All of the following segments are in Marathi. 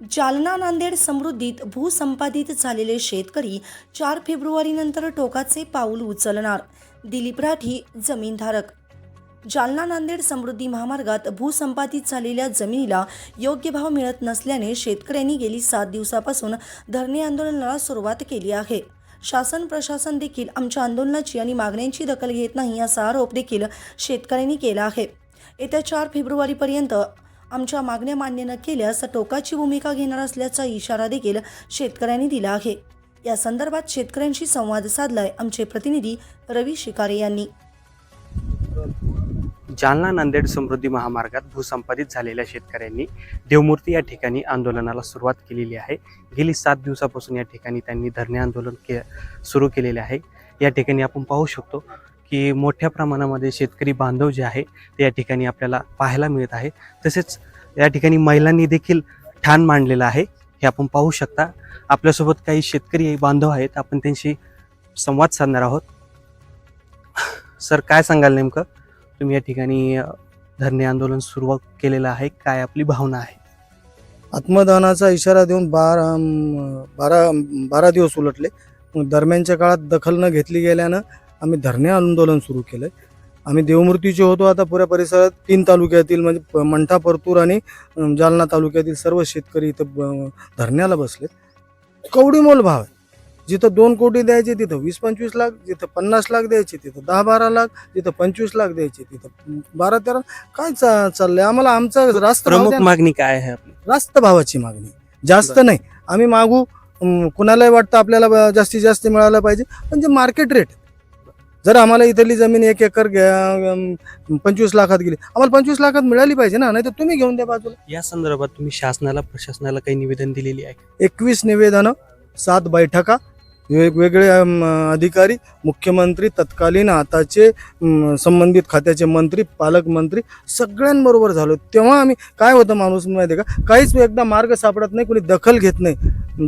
जालना नांदेड समृद्धीत भूसंपादित झालेले शेतकरी चार फेब्रुवारीनंतर टोकाचे पाऊल उचलणार. दिलीप राठी जमीनधारक जालना नांदेड समृद्धी महामार्गात भूसंपादित झालेल्या जमिनीला योग्य भाव मिळत नसल्याने शेतकऱ्यांनी गेली सात दिवसापासून धरणे आंदोलनाला सुरुवात केली आहे. शासन प्रशासन देखील आमच्या आंदोलनाची आणि मागण्यांची दखल घेत नाही असा आरोप देखील शेतकऱ्यांनी केला आहे. येत्या चार फेब्रुवारीपर्यंत आमच्या मागण्या मान्य न केल्यास टोकाची भूमिका घेणार असल्याचा इशारा देखील शेतकऱ्यांनी दिला आहे. या संदर्भात शेतकऱ्यांशी संवाद साधलाय आमचे प्रतिनिधी रवी शिकारे यांनी. जालना नांदेड समृद्धी महामार्गात भूसंपादित झालेल्या शेतकऱ्यांनी देवमूर्ती या ठिकाणी आंदोलनाला सुरुवात केलेली आहे. गेली सात दिवसापासून या ठिकाणी त्यांनी धरणे आंदोलन के सुरू केलेले आहे. या ठिकाणी आपण पाहू शकतो की मोठ्या प्रमाणामध्ये शेतकरी बांधव जे आहे ते या ठिकाणी आपल्याला पाहायला मिळत आहे. तसेच या ठिकाणी महिलांनी देखील ठाण मांडलेलं आहे. हे आपण पाहू शकता. आपल्यासोबत काही शेतकरी बांधव आहेत. आपण त्यांशी संवाद साधणार आहोत. सर काय सांगाल नेमकं? तुम्ही या ठिकाणी धरणे आंदोलन सुरू केलेलं आहे. काय आपली भावना आहे? आत्मदानाचा इशारा देऊन बारा बारा बारा दिवस उलटले. दरम्यानच्या काळात दखल न घेतली गेल्यानं आम्ही धरणे आंदोलन सुरू केलं आम्ही देवमूर्तीचे होतो आता पुऱ्या परिसरात तीन तालुक्यातील म्हणजे मंठा परतूर आणि जालना तालुक्यातील सर्व शेतकरी इथं धरण्याला बसलेत. कवडी मोल भाव आहे. जिथं दोन कोटी द्यायचे तिथं वीस पंचवीस लाख जिथं पन्नास लाख द्यायचे तिथं दहा बारा लाख जिथं पंचवीस लाख द्यायचे तिथं बारा तेरा काय चा चाललंय? आम्हाला आमचा रास्त प्रमुख. मागणी काय आहे आपली? रास्त भावाची मागणी. जास्त. नाही. आम्ही मागू कुणालाही वाटतं आपल्याला जास्तीत जास्त मिळालं पाहिजे. पण जे मार्केट रेट जर आम्हाला इथली जमीन एक एकर पंचवीस लाखात गेली आम्हाला पंचवीस लाखात मिळाली पाहिजे ना नाही तर तुम्ही घेऊन द्या बाजूला. या संदर्भात तुम्ही शासनाला प्रशासनाला काही निवेदन दिलेली आहे? एकवीस निवेदनं सात बैठका वेगवेगळे अधिकारी मुख्यमंत्री तत्कालीन आताचे संबंधित खात्याचे मंत्री पालकमंत्री सगळ्यांबरोबर झालो. तेव्हा आम्ही काय होतं माणूस माहिती आहे का? काहीच एकदा मार्ग सापडत नाही कोणी दखल घेत नाही.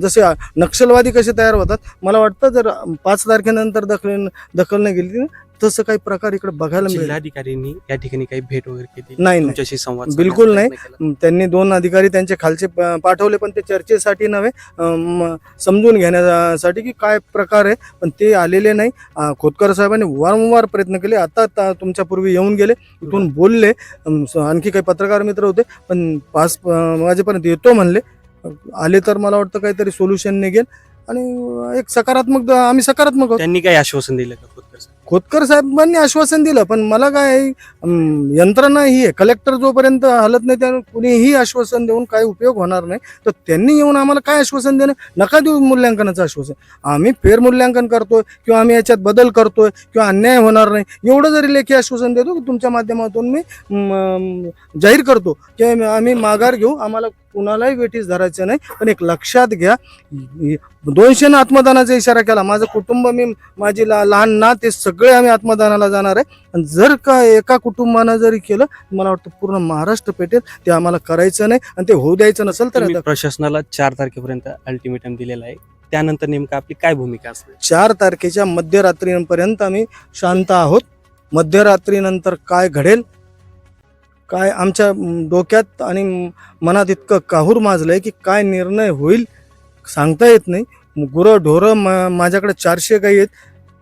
जसे नक्षलवादी कसे तयार होतात मला वाटतं जर पाच तारखेनंतर दखल दखल नाही गेली तसं काही प्रकार इकडे बघायला मिळेल. जिल्हाधिकाऱ्यांनी या ठिकाणी काही भेट वगैरे केली? नाही तुमच्याशी संवाद बिलकुल नाही. त्यांनी दोन अधिकारी त्यांचे खालचे पाठवले पण ते चर्चेसाठी नव्हे समजून घेण्यासाठी की काय प्रकार आहे पण ते आलेले नाही. खोतकर साहेबांनी वारंवार प्रयत्न केले. आता तुमच्यापूर्वी येऊन गेले इथून बोलले. आणखी काही पत्रकार मित्र होते पण पाच वाजेपर्यंत येतो म्हणले. आले तर मला वाटतं काहीतरी सोल्युशन निघेल. आणि एक सकारात्मक आम्ही सकारात्मक आहोत. त्यांनी काही आश्वासन दिलं का खोतकर साहेब? खोतकर साहेबांनी आश्वासन दिलं पण मला काय यंत्रणा ही आहे. कलेक्टर जोपर्यंत हलत नाही त्या कुणीही आश्वासन देऊन काही उपयोग होणार नाही. तर त्यांनी येऊन आम्हाला काय आश्वासन देणं? नका देऊ मूल्यांकनाचं आश्वासन. आम्ही फेर मूल्यांकन करतोय किंवा आम्ही याच्यात बदल करतोय किंवा अन्याय होणार नाही. एवढं जरी लेखी आश्वासन देतो की तुमच्या माध्यमातून मी जाहीर करतो की आम्ही माघार घेऊ आम्हाला कुणालाही वेठीस धरायचं नाही. पण एक लक्षात घ्या दोनशे आत्मदानाचा इशारा केला. माझं कुटुंब मी माझी ला- लहान ना ते सगळे आम्ही आत्मदानाला जाणार आहे. आणि जर का एका कुटुंबानं जरी केलं मला वाटतं पूर्ण महाराष्ट्र पेटेल ते आम्हाला करायचं नाही आणि ते होऊ द्यायचं नसेल तर प्रशासनाला चार तारखेपर्यंत अल्टिमेटम दिलेला आहे. त्यानंतर नेमकं आपली काय भूमिका असते चार तारखेच्या मध्यरात्रीपर्यंत आम्ही शांत आहोत. मध्यरात्रीनंतर काय घडेल काय आमच्या डोक्यात आणि मनात इतकं काहूर माजलंय की काय निर्णय होईल सांगता येत नाही. गुरं ढोरं मा माझ्याकडे चारशे गाई आहेत.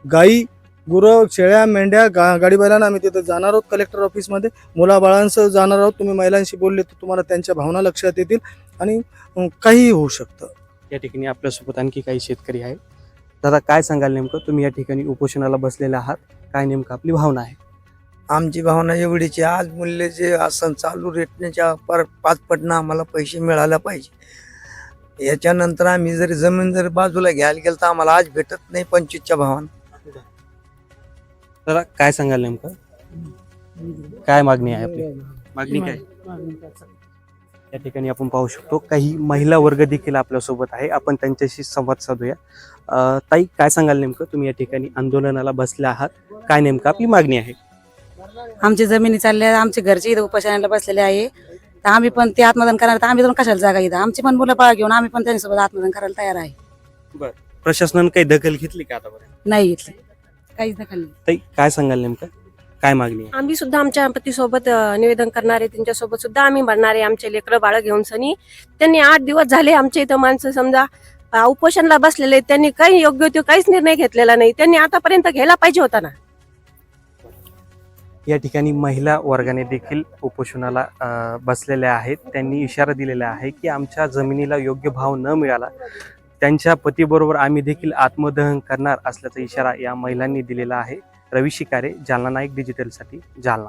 गाई गुरं शेळ्या मेंढ्या गा गाडी बैलांना आम्ही तिथं जाणार आहोत कलेक्टर ऑफिसमध्ये मुलाबाळांसह जाणार आहोत. तुम्ही महिलांशी बोलले तर तुम्हाला त्यांच्या भावना लक्षात येतील आणि काहीही होऊ शकतं. या ठिकाणी आपल्यासोबत आणखी काही शेतकरी आहेत. दादा काय सांगाल नेमकं? तुम्ही या ठिकाणी उपोषणाला बसलेले आहात. काय नेमकं आपली भावना आहे? आमची भावना एवढीची आज मूल्य जे आसन चालू रेटण्याच्या पर पाच पटनं आम्हाला पैसे मिळायला पाहिजे. याच्यानंतर आम्ही जरी जमीन जर बाजूला घ्यायला गेलं तर आम्हाला आज भेटत नाही पंचवीसच्या भावानं. दादा काय सांगाल नेमकं? काय मागणी आहे आपली? मागणी काय? या ठिकाणी आपण पाहू शकतो काही महिला वर्ग देखील आपल्यासोबत आहे. आपण त्यांच्याशी संवाद साधूया. ताई काय सांगाल नेमकं? तुम्ही या ठिकाणी आंदोलनाला बसले आहात. काय नेमकं आपली मागणी आहे? आमची जमिनी चालल्या आमचे घरचे इथं उपासनाला बसलेले आहे. तर आम्ही पण ते आत्मदान करणार. तर आम्ही जाऊन कशाला जागा इथं? आमची पण मुलं बाळ घेऊन आम्ही पण त्यांच्यासोबत आत्मदान करायला तयार आहे. प्रशासनाने काही दखल घेतली का आतापर्यंत? नाही घेतली. काहीच दखल नाही. ताई काय सांगाल नेमकं? काय मागणी आहे? आम्ही सुद्धा आमच्या पतीसोबत अ, निवेदन करणारे त्यांच्यासोबत सुद्धा आम्ही भरणारे आमचे लेकरं बाळ घेऊन सनी. त्यांनी आठ दिवस झाले आमच्या इथं माणसं समजा अ, उपोषणला बसलेले आहेत. त्यांनी काही योग्य तो काहीच निर्णय घेतलेला नाही. त्यांनी आतापर्यंत घ्यायला पाहिजे होता ना. या ठिकाणी महिला वर्गाने देखील उपोषणाला बसलेल्या आहेत. त्यांनी इशारा दिलेला आहे की आमच्या जमिनीला योग्य भाव न मिळाला त्यांच्या पतीबरोबर आम्ही देखील आत्मदहन करणार असल्याचा इशारा या महिलांनी दिलेला आहे. रवी शिकारे जालना नाईक डिजिटलसाठी जालना.